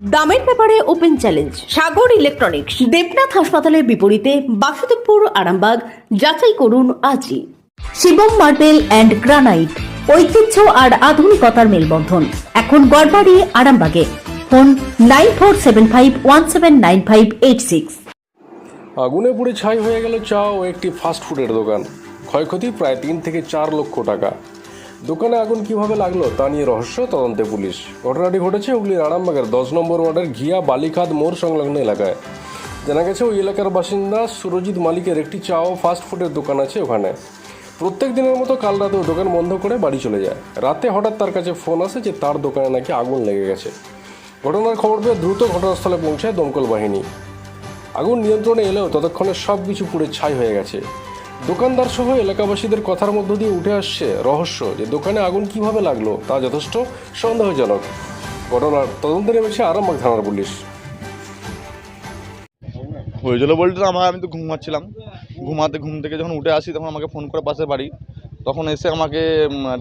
দামের ব্যাপারে open challenge, Sagar electronics, Debnath হাসপাতালের বিপরীতে বাসুদেবপুর, আরামবাগ, যাচাই করুন আজই। শিবম মার্বেল অ্যান্ড গ্রানাইট, ঐতিহ্য আর আধুনিকতার মেলবন্ধন। এখন গড়বাড়ি, আরামবাগে। Phone nine four seven five one seven nine five eight six. আগুনে পুড়ে ছাই হয়ে গেল চা ও একটি ফাস্টফুডের দোকান। ক্ষয়ক্ষতি প্রায় তিন থেকে চার লক্ষ টাকা। দোকানে আগুন কীভাবে লাগল তা নিয়ে রহস্য, তদন্তে পুলিশ। ঘটনাটি ঘটেছে হুগলির আরামবাগের দশ নম্বর ওয়ার্ডের ঘিয়া বালিখাদ মোড় সংলগ্ন এলাকায়। জানা গেছে ওই এলাকার বাসিন্দা সুরজিৎ মালিকের একটি চা ও ফাস্ট ফুডের দোকান আছে ওখানে। প্রত্যেক দিনের মতো কাল রাতেও দোকান বন্ধ করে বাড়ি চলে যায়। রাতে হঠাৎ তার কাছে ফোন আসে যে তার দোকানে নাকি আগুন লেগে গেছে। ঘটনার খবর পেয়ে দ্রুত ঘটনাস্থলে পৌঁছায় দমকল বাহিনী। আগুন নিয়ন্ত্রণে এলেও ততক্ষণে সব কিছু পুড়ে ছাই হয়ে গেছে। দোকানদার সহ এলাকাবাসীদের কথার মধ্য দিয়ে উঠে আসছে রহস্য যে দোকানে আগুন কীভাবে লাগল তা যথেষ্ট সন্দেহজনক। ঘটনার তদন্তে নেমেছে আরামবাগ থানার পুলিশ। হয়েছিল বলতে আমার, আমি তো ঘুমাচ্ছিলাম। ঘুমাতে ঘুম থেকে যখন উঠে আসি, তখন আমাকে ফোন করে পাশে বাড়ি। তখন এসে আমাকে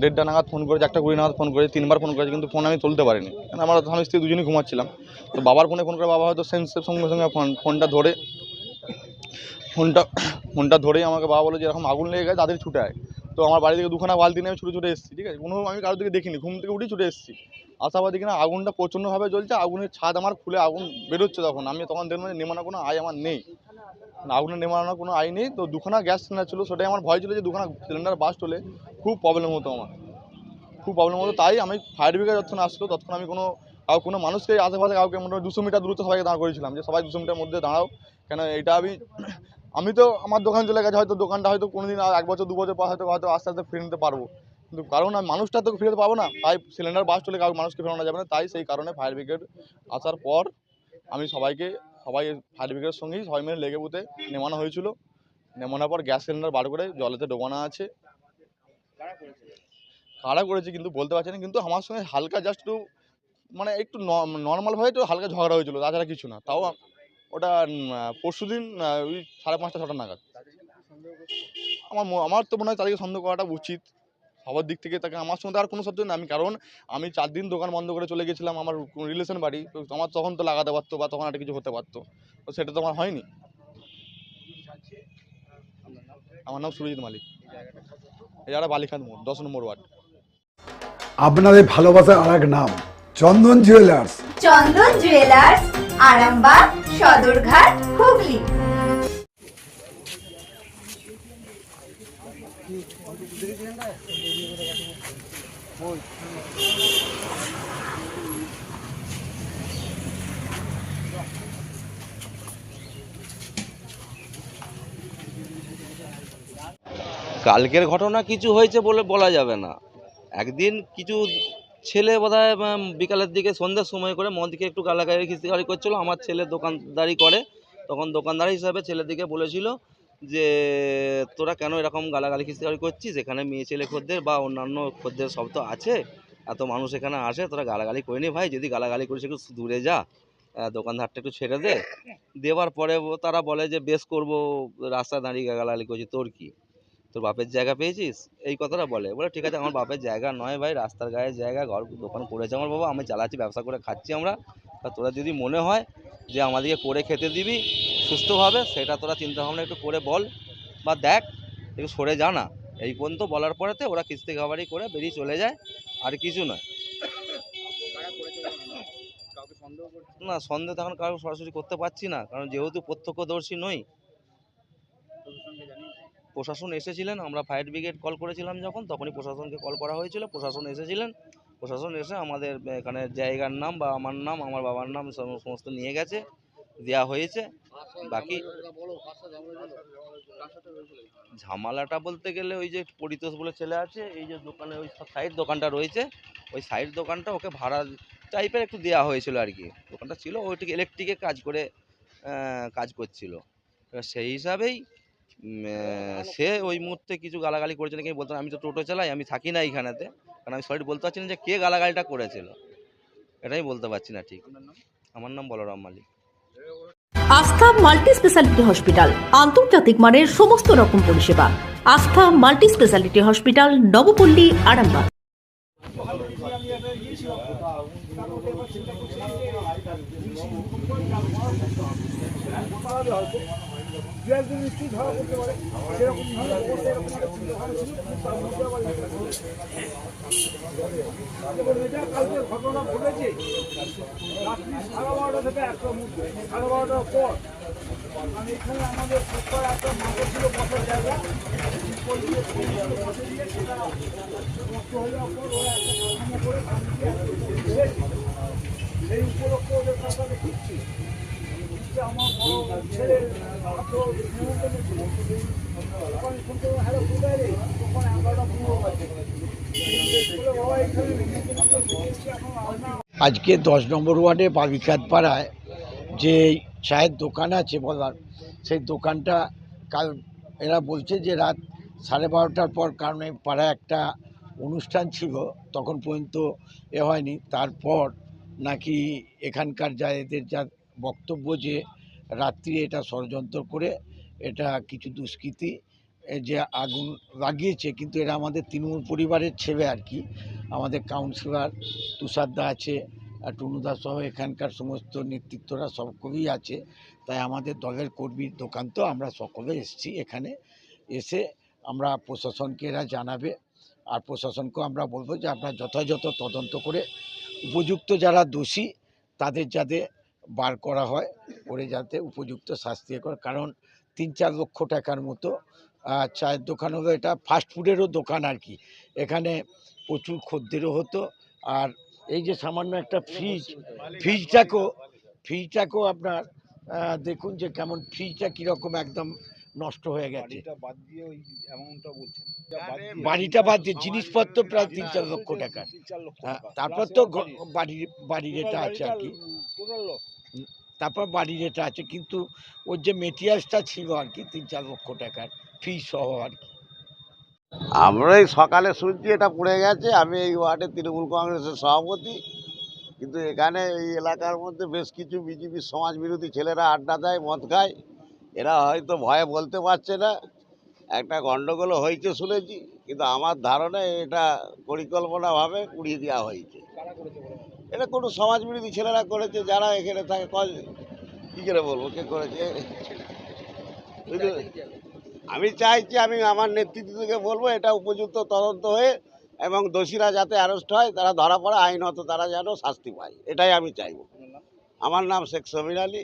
দেড়টা নাগাদ ফোন করেছে, একটা কুড়ি নাগাদ ফোন করেছে, তিনবার ফোন করেছে, কিন্তু ফোন আমি তুলতে পারিনি। কারণ আমার স্বামী স্ত্রী দুজনেই ঘুমাচ্ছিলাম। তো বাবার ফোনে ফোন করে বাবা হয়তো সেন্সের সঙ্গে সঙ্গে ফোন, ফোনটা ধরে ফোনটা ফোনটা ধরেই আমাকে বাবা বলে যে এরকম আগুন লেগে গেছে তাদের ছুটে আয়। তো আমার বাড়ি থেকে দুখানা বালতি নিয়ে আমি ছুটে ছুটে এসেছি ঠিক আছে? কোনো আমি কারোর দিকে দেখিনি ঘুম থেকে উঠেই ছুটে এসেছি। আশাবাদী কিনা আগুনটা প্রচণ্ডভাবে জ্বলছে আগুনের ছাদ আমার খুলে আগুন বেরোচ্ছে তখন। আমি তখন দেখলাম নেমানো কোনো আয় আমার নেই। না, আগুনে নেমানোর কোনো আয় নেই। তো দুখানা গ্যাস সিলিন্ডার ছিল সেটাই আমার ভয় ছিল যে দুখানা সিলিন্ডার বাস্ট হলে খুব প্রবলেম হতো আমার। খুব প্রবলেম হতো তাই আমি ফায়ার ব্রিগেড যখন আসলো তখন আমি কোনো কাউ কোনো মানুষকে আশেপাশে কাউকে মোটামুটি দুশো মিটার দূরত্ব সবাইকে দাঁড় করেছিলাম যে সবাই দুশো মিটার মধ্যে দাঁড়াও কেন এটা আমি আমি তো আমার দোকান চলে গেছে, হয়তো দোকানটা হয়তো কোনোদিন আর এক বছর, দু বছর পর হয়তো হয়তো আস্তে আস্তে ফিরে নিতে পারব। কিন্তু কারণ আমি মানুষটা তো ফিরতে পাবো না। তাই সিলিন্ডার বাস্ট হলে কাউ মানুষকে ফেরানো যাবে না। তাই সেই কারণে ফায়ার ব্রিগেড আসার পর আমি সবাইকে, সবাই ফায়ার ব্রিগেডের সঙ্গেই সবাই মিলে লেগে বুতে নেমানো হয়েছিল। নেমানোর পর গ্যাস সিলিন্ডার বার করে জলেতে ডোবানো আছে। কারা করেছে কিন্তু বলতে পারছি না, কিন্তু আমার সঙ্গে হালকা জাস্ট একটু মানে একটু নর্মালভাবে একটু হালকা ঝগড়া হয়েছিল, তাছাড়া কিছু না। তাও ওটা পরশু দিন ওই সাড়ে পাঁচটা ছটা নাগাদ। আমার আমার তো মনে হয় তাদেরকে সন্দেহ করাটা উচিত। সবার দিক থেকে তাকে আমার সঙ্গে আর কোনো সত্য না আমি কারণ আমি চার দিন দোকান বন্ধ করে চলে গেছিলাম আমার রিলেশন বাড়ি। তো আমার তখন তো লাগাতে পারতো বা তখন একটা কিছু হতে পারতো। তো সেটা তো আমার হয়নি। আমার নাম সুরজিৎ মালিক। এই যারা বালিখান মোড় দশ নম্বর ওয়ার্ড। আপনাদের ভালোবাসার আর এক নাম চন্দন জুয়েলার্স চন্দন জুয়েলার্স আরামবাগ সদরঘাট হুগলি। কালকের ঘটনা কিছু হয়েছে বলে বলা যাবে না। একদিন কিছু ছেলে বোধহয় বিকালের দিকে সন্ধ্যার সময় করে মদকে একটু গালাগালি খিস্তিগালি করছিল। আমার ছেলে দোকানদারি করে। তখন দোকানদার হিসাবে ছেলেদিকে বলেছিল যে, তোরা কেন এরকম গালাগালি খিস্তিগালি করছিস? এখানে মেয়ে ছেলে খদ্দের বা অন্যান্য খদ্দের সব তো আছে। এত মানুষ এখানে আসে, তোরা গালাগালি করে নি ভাই। যদি গালাগালি করিস, একটু দূরে যা। দোকানদারটা একটু ছেড়ে দে। দেওয়ার পরে তারা বলে যে, বেশ করব, রাস্তায় দাঁড়িয়ে গালাগালি করছি, তোর কি? তোর বাপের জায়গা পেয়েছিস? এই কথাটা বলে। বলে, ঠিক আছে, আমার বাপের জায়গা নয় ভাই, রাস্তার গায়ে জায়গা, ঘর দোকান করেছে আমার বাবা, আমি চালাচ্ছি ব্যবসা করে খাচ্ছি আমরা। তা তোরা যদি মনে হয় যে আমাদেরকে করে খেতে দিবি, সুস্থভাবে, সেটা তোরা চিন্তা ভাবনা একটু করে বল। বা দেখ, একটু সরে যা না। এই পর্যন্ত বলার পরেতে ওরা কিস্তি খাবারই করে বেরিয়ে চলে যায়, আর কিছু নয়। না, সন্দেহ তো এখন কারও সরাসরি করতে পারছি না, কারণ যেহেতু প্রত্যক্ষদর্শী নই প্রশাসন এসেছিলেন, আমরা ফায়ার ব্রিগেড কল করেছিলাম যখন, তখনই প্রশাসনকে কল করা হয়েছিল, প্রশাসন এসেছিলেন, প্রশাসন এসে আমাদের এখানে জায়গার নাম বা আমার নাম, আমার বাবার নাম সম- সমস্ত নিয়ে গেছে দেওয়া হয়েছে, বাকি ঝামেলাটা বলতে গেলে ওই যে পরিতোষ বলে ছেলে আছে, এই যে দোকানে ওই সাইড দোকানটা রয়েছে, ওই সাইড দোকানটা ওকে ভাড়া টাইপের একটু দেওয়া হয়েছিল আর কি, দোকানটা ছিল ওইটিকে ইলেকট্রিকে কাজ করে কাজ করছিল। সেই হিসাবেই সে ওই মুহূর্তে কিছু গালাগালি করেছে নাকি বলতো আমি তো টোটো চালাই আমি থাকি না এইখানেতে। কারণ আমি সরি বলতে পারছি না যে কে গালাগালিটা করেছিল। এটাই বলতে পারছি না ঠিক। আমার নাম বলরাম মালিক। আস্থা মাল্টি স্পেশালিটি হসপিটাল আন্তর্জাতিক মানের সমস্ত রকম পরিষেবা। আস্থা multi speciality hospital Nabapalli Arambagh. প্লেয়ারগুলো নিশ্চয়ই ধরা করতে পারে। সেরকম এরকম একটা ঘটনা ঘটেছে। রাত্রি থেকে এখানে আমাদের একটা মাঠে ছিল জায়গা। সেই উপলক্ষে ওদের আজকে দশ নম্বর ওয়ার্ডে বাগিচাঁদ পাড়ায় যে চায়ের দোকান আছে বলার, সেই দোকানটা কাল এরা বলছে যে রাত সাড়ে বারোটার পর কারণ পাড়ায় একটা অনুষ্ঠান ছিল, তখন পর্যন্ত এ হয়নি। তারপর নাকি এখানকার যা এদের যা বক্তব্য যে রাত্রি এটা ষড়যন্ত্র করে, এটা কিছু দুষ্কৃতী যে আগুন লাগিয়েছে, কিন্তু এরা আমাদের তৃণমূল পরিবারের ছেলে আর কি। আমাদের কাউন্সিলর তুষারদা আছে, আর টুনুদা সহ এখানকার সমস্ত নেতৃত্বরা সকলেই আছে। তাই আমাদের দলের কর্মীর দোকান তো আমরা সকলে এসেছি এখানে। এসে আমরা প্রশাসনকে এরা জানাবে, আর প্রশাসনকেও আমরা বলব যে আপনারা যথাযথ তদন্ত করে, উপযুক্ত যারা দোষী, তাদের যাতে বার করা হয় করে যাতে উপযুক্ত শাস্তি করে। কারণ তিন চার লক্ষ টাকার মতো চায়ের দোকান হলো এটা ফাস্ট ফুডেরও দোকান আর কি। এখানে প্রচুর খদ্দেরও হতো আর এই যে সামান্য একটা ফ্রিজ ফ্রিজটাকেও ফ্রিজটাকেও আপনার দেখুন যে কেমন ফ্রিজটা কীরকম একদম নষ্ট হয়ে গেছে। বাড়িটা বাদ দিয়ে জিনিসপত্র প্রায় তিন চার লক্ষ টাকার। হ্যাঁ, তারপর তো বাড়ির বাড়ির এটা আছে আর কি। তারপর বাড়ির এটা আছে, কিন্তু ওর যে মেটেরিয়ালসটা ছিল আর কি, তিন চার লক্ষ টাকার ফ্রিজ সহ আর কি। আমরা এই সকালে শুনছি, এটা পড়ে গেছে। আমি এই ওয়ার্ডে তৃণমূল কংগ্রেসের সভাপতি। কিন্তু এখানে এই এলাকার মধ্যে বেশ কিছু বিজেপির সমাজ বিরোধী ছেলেরা আড্ডা দেয়, মদ খায়। এরা হয়তো ভয়ে বলতে পারছে না। একটা গণ্ডগোলও হয়েছে শুনেছি। কিন্তু আমার ধারণা এটা পরিকল্পনাভাবে উড়িয়ে দেওয়া হয়েছে। এটা কোনো সমাজ বিরোধী ছেলেরা করেছে যারা এখানে থাকে কী করে বলব কে করেছে? আমি চাইছি আমি আমার নেতৃত্ব থেকে বলব এটা উপযুক্ত তদন্ত হয়ে এবং দোষীরা যাতে অ্যারেস্ট হয় তারা ধরা পড়ে আইনত তারা যেন শাস্তি পায় এটাই আমি চাইব। আমার নাম শেখ সমীর আলী।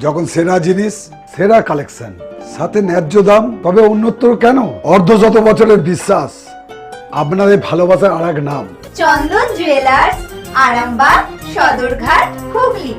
যখন সেরা জিনিস সেরা কালেকশন সাথে ন্যায্য দাম তবে অন্যত্র কেন? অর্ধ শত বছরের বিশ্বাস আপনাদের ভালোবাসার আর এক নাম। চন্দন জুয়েলার্স আরামবাগ সদরঘাট হুগলি।